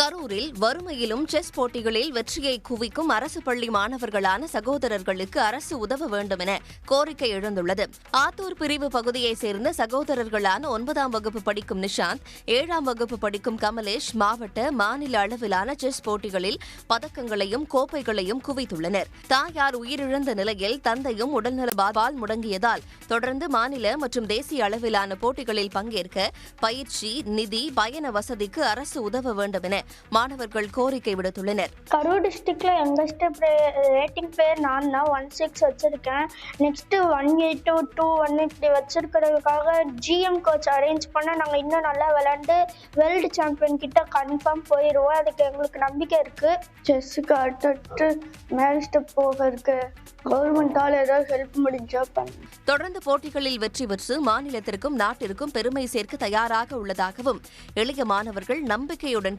கரூரில் வறுமையிலும் செஸ் போட்டிகளில் வெற்றியை குவிக்கும் அரசு பள்ளி மாணவர்களான சகோதரர்களுக்கு அரசு உதவ வேண்டும் என கோரிக்கை எழுந்துள்ளது. ஆத்தூர் பிரிவு பகுதியைச் சேர்ந்த சகோதரர்களான ஒன்பதாம் வகுப்பு படிக்கும் நிஷாந்த் ஏழாம் வகுப்பு படிக்கும் கமலேஷ் மாவட்ட மாநில அளவிலான செஸ் போட்டிகளில் பதக்கங்களையும் கோப்பைகளையும் குவித்துள்ளனர். தாயார் உயிரிழந்த நிலையில் தந்தையும் உடல்நல பால் முடங்கியதால் தொடர்ந்து மாநில மற்றும் தேசிய அளவிலான போட்டிகளில் பங்கேற்க பயிற்சி நிதி பயண வசதிக்கு அரசு உதவ வேண்டும் என மாணவர்கள் கோரிக்கை விடுத்துள்ளனர். கரூர் டிஸ்ட்ரிக்ட்ல யங்கஸ்ட் ரேட்டிங் பேர் நான் தான் ஒன் சிக்ஸ் வச்சிருக்கேன். Next one eight two two one இப்படி வச்சிருக்கிறதுக்காக ஜிஎம் கோச் அரேஞ்ச் பண்ண நாங்கள் இன்னும் நல்லா விளையாண்டு வேர்ல்டு சாம்பியன் கிட்ட கன்ஃபார்ம் போயிடுவோம் அதுக்கு எங்களுக்கு நம்பிக்கை இருக்கு. செஸ்ஸுக்கு அடுத்தடுத்து மேல் ஸ்டெப் போக இருக்கு. கவர்மெண்டால் ஏதாவது ஹெல்ப் முடிஞ்சா பண்ணு. தொடர்ந்து போட்டிகளில் வெற்றி பெற்று மாநிலத்திற்கும் நாட்டிற்கும் பெருமை சேர்க்க தயாராக உள்ளதாகவும் எளிய மாணவர்கள் நம்பிக்கையுடன்